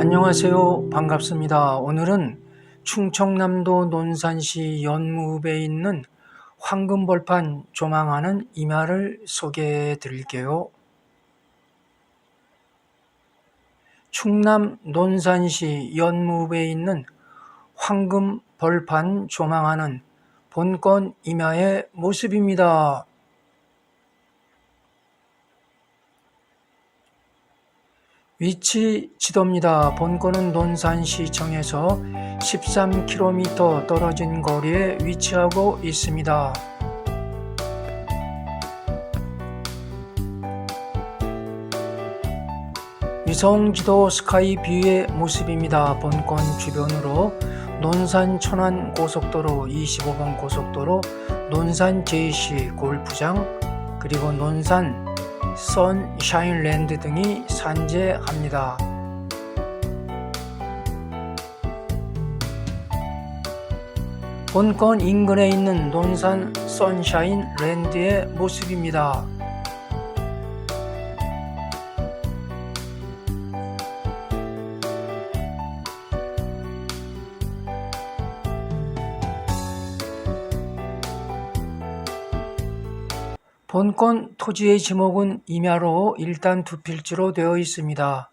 안녕하세요. 반갑습니다. 오늘은 충청남도 논산시 연무읍에 있는 황금벌판 조망하는 이마를 소개해 드릴게요. 충남 논산시 연무읍에 있는 황금벌판 조망하는 본권 이마의 모습입니다. 위치 지도입니다. 본권은 논산시청에서 13km 떨어진 거리에 위치하고 있습니다. 위성지도 스카이뷰의 모습입니다. 본권 주변으로 논산 천안 고속도로 25번 고속도로 논산 JC 골프장 그리고 논산 선샤인랜드 등이 산재합니다. 본권 인근에 있는 논산 선샤인랜드의 모습입니다. 본권 토지의 지목은 임야로 일단 두 필지로 되어 있습니다.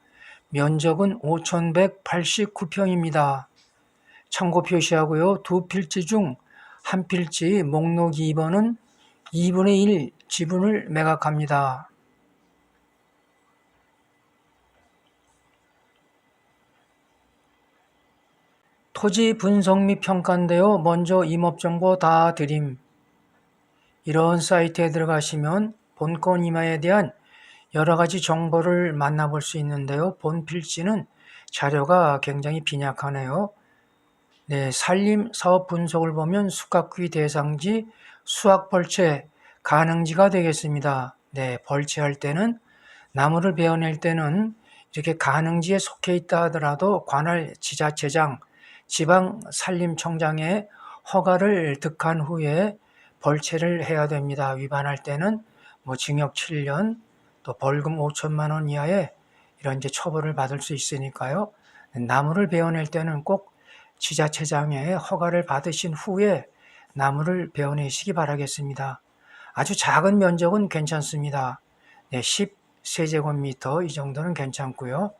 면적은 5,189평입니다. 참고 표시하고요. 두 필지 중 한 필지 목록 2번은 2분의 1 지분을 매각합니다. 토지 분석 및 평가인데요. 먼저 임업정보 다 드림. 이런 사이트에 들어가시면 본권 임야에 대한 여러 가지 정보를 만나볼 수 있는데요. 본 필지는 자료가 굉장히 빈약하네요. 네, 산림 사업 분석을 보면 수확기 대상지, 수확 벌채 가능지가 되겠습니다. 네, 벌채할 때는 나무를 베어낼 때는 이렇게 가능지에 속해 있다 하더라도 관할 지자체장, 지방 산림청장의 허가를 득한 후에 벌채를 해야 됩니다. 위반할 때는 뭐 징역 7년 또 벌금 5천만 원 이하의 이런 이제 처벌을 받을 수 있으니까요. 나무를 베어낼 때는 꼭 지자체장의 허가를 받으신 후에 나무를 베어내시기 바라겠습니다. 아주 작은 면적은 괜찮습니다. 네, 10세제곱미터 이 정도는 괜찮고요.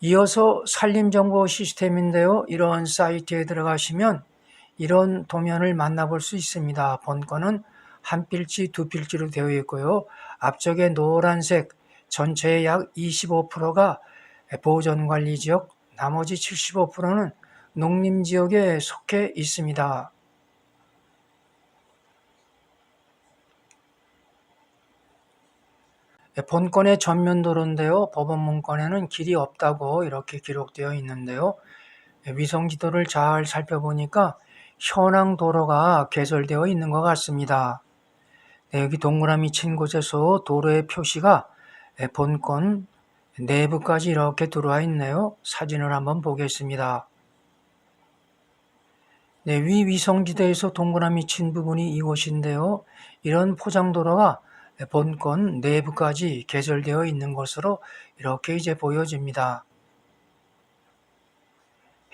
이어서 산림정보 시스템인데요. 이런 사이트에 들어가시면 이런 도면을 만나볼 수 있습니다. 본건은 한 필지, 두 필지로 되어 있고요. 앞쪽에 노란색 전체의 약 25%가 보존관리지역, 나머지 75%는 농림지역에 속해 있습니다. 본건의 전면도로인데요. 법원 문건에는 길이 없다고 이렇게 기록되어 있는데요. 위성지도를 잘 살펴보니까 현황 도로가 개설되어 있는 것 같습니다. 네, 여기 동그라미 친 곳에서 도로의 표시가 본건 내부까지 이렇게 들어와 있네요. 사진을 한번 보겠습니다. 네, 위 위성지대에서 동그라미 친 부분이 이곳인데요. 이런 포장도로가 본건 내부까지 개설되어 있는 것으로 이렇게 이제 보여집니다.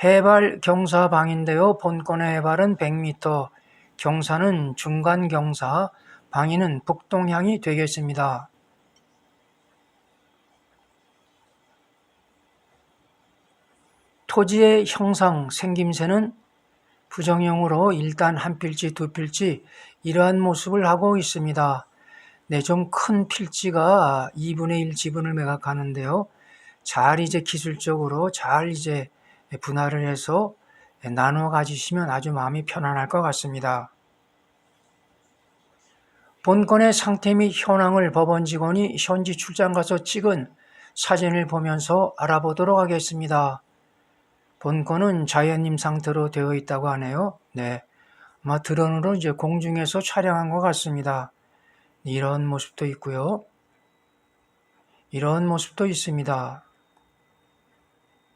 해발 경사방인데요. 본건의 해발은 100m, 경사는 중간 경사, 방위는 북동향이 되겠습니다. 토지의 형상, 생김새는 부정형으로 일단 한 필지, 두 필지 이러한 모습을 하고 있습니다. 네, 좀 큰 필지가 2분의 1 지분을 매각하는데요. 잘 이제 기술적으로 잘 이제 분할을 해서 나누어 가지시면 아주 마음이 편안할 것 같습니다. 본건의 상태 및 현황을 법원 직원이 현지 출장 가서 찍은 사진을 보면서 알아보도록 하겠습니다. 본건은 자연님 상태로 되어 있다고 하네요. 네. 아마 드론으로 이제 공중에서 촬영한 것 같습니다. 이런 모습도 있고요. 이런 모습도 있습니다.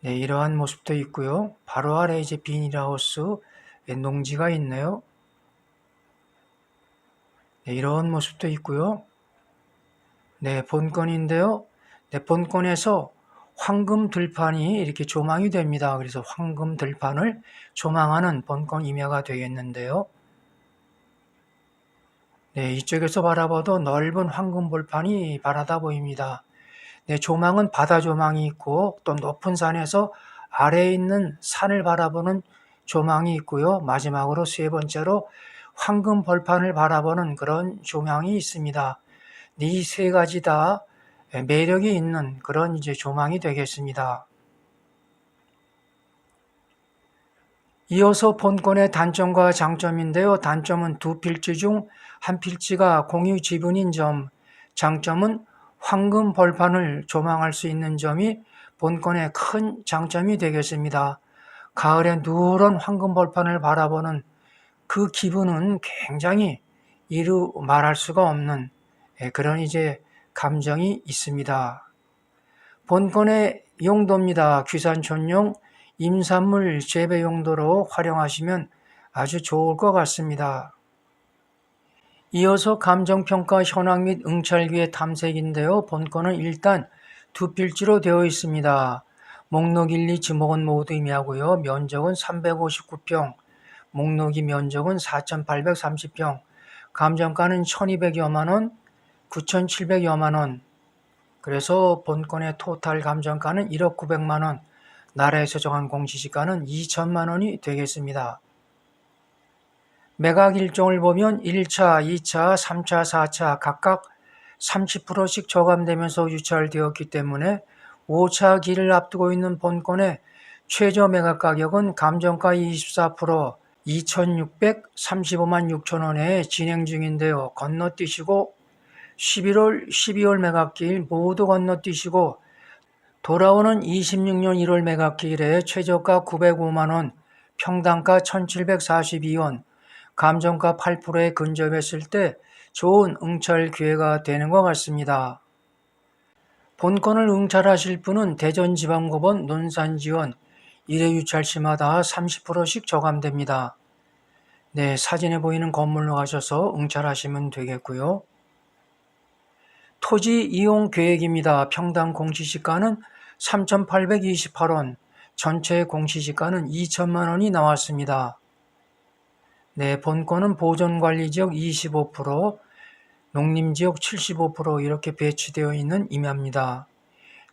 네, 이러한 모습도 있고요. 바로 아래 이제 비닐하우스 농지가 있네요. 네, 이런 모습도 있고요. 네, 본건인데요. 네, 본건에서 황금 들판이 이렇게 조망이 됩니다. 그래서 황금 들판을 조망하는 본건 임야가 되겠는데요. 네, 이쪽에서 바라봐도 넓은 황금 볼판이 바라다 보입니다. 네, 조망은 바다 조망이 있고 또 높은 산에서 아래에 있는 산을 바라보는 조망이 있고요. 마지막으로 세 번째로 황금 벌판을 바라보는 그런 조망이 있습니다. 네, 이세 가지 다 매력이 있는 그런 이제 조망이 되겠습니다. 이어서 본권의 단점과 장점인데요. 단점은 두 필지 중 한 필지가 공유 지분인 점, 장점은 황금 벌판을 조망할 수 있는 점이 본권의 큰 장점이 되겠습니다. 가을에 누런 황금 벌판을 바라보는 그 기분은 굉장히 이루 말할 수가 없는 예, 그런 이제 감정이 있습니다. 본권의 용도입니다. 귀산촌용 임산물 재배 용도로 활용하시면 아주 좋을 것 같습니다. 이어서 감정평가 현황 및 응찰기의 탐색인데요. 본건은 일단 두 필지로 되어 있습니다. 목록 1, 2 지목은 모두 의미하고요. 면적은 359평, 목록이 면적은 4,830평, 감정가는 1,200여만원, 9,700여만원, 그래서 본건의 토탈 감정가는 1억 900만원, 나라에서 정한 공시지가는 2천만원이 되겠습니다. 매각 일정을 보면 1차, 2차, 3차, 4차 각각 30%씩 저감되면서 유찰되었기 때문에 5차 기를 앞두고 있는 본건의 최저 매각 가격은 감정가 24% 2,635만 6천 원에 진행 중인데요. 건너뛰시고 11월, 12월 매각기일 모두 건너뛰시고 돌아오는 26년 1월 매각기일에 최저가 905만 원, 평당가 1,742원, 감정가 8%에 근접했을 때 좋은 응찰 기회가 되는 것 같습니다. 본건을 응찰하실 분은 대전지방법원 논산지원 1회 유찰시마다 30%씩 저감됩니다. 네, 사진에 보이는 건물로 가셔서 응찰하시면 되겠고요. 토지 이용 계획입니다. 평당 공시지가는 3,828원, 전체 공시지가는 2천만 원이 나왔습니다. 네, 본권은 보존관리지역 25%, 농림지역 75% 이렇게 배치되어 있는 임야입니다.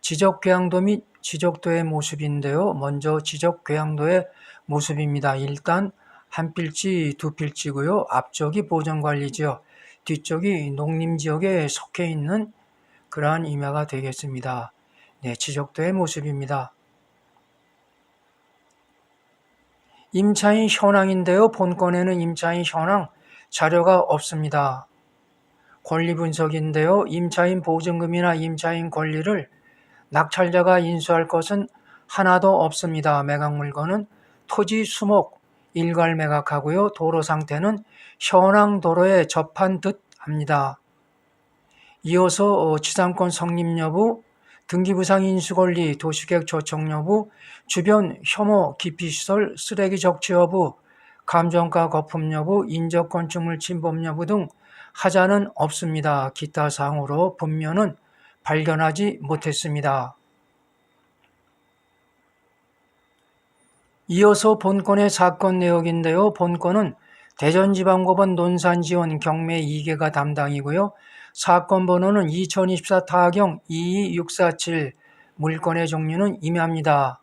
지적궤양도 및 지적도의 모습인데요. 먼저 지적궤양도의 모습입니다. 일단 한 필지, 두 필지고요. 앞쪽이 보존관리지역, 뒤쪽이 농림지역에 속해 있는 그러한 임야가 되겠습니다. 네, 지적도의 모습입니다. 임차인 현황인데요. 본건에는 임차인 현황 자료가 없습니다. 권리 분석인데요. 임차인 보증금이나 임차인 권리를 낙찰자가 인수할 것은 하나도 없습니다. 매각 물건은 토지 수목 일괄 매각하고요. 도로 상태는 현황 도로에 접한 듯 합니다. 이어서 어, 지상권 성립 여부, 등기부상 인수권리, 도시계획 조정 여부, 주변 혐오 기피시설, 쓰레기 적치 여부, 감정가 거품 여부, 인적 건축물 침범 여부 등 하자는 없습니다. 기타 사항으로 분면은 발견하지 못했습니다. 이어서 본건의 사건 내역인데요. 본건은 대전지방법원 논산지원 경매 2개가 담당이고요. 사건 번호는 2024 타경 22647 물건의 종류는 임야입니다.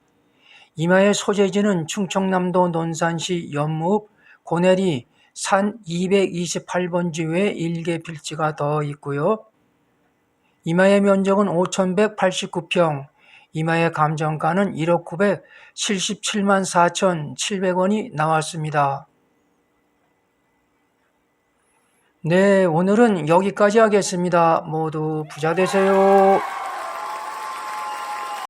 임야의 소재지는 충청남도 논산시 연무읍 고내리 산 228번지 외 1개 필지가 더 있고요. 임야의 면적은 5,189평, 임야의 감정가는 1억 977만 4,700원이 나왔습니다. 네, 오늘은 여기까지 하겠습니다. 모두 부자 되세요.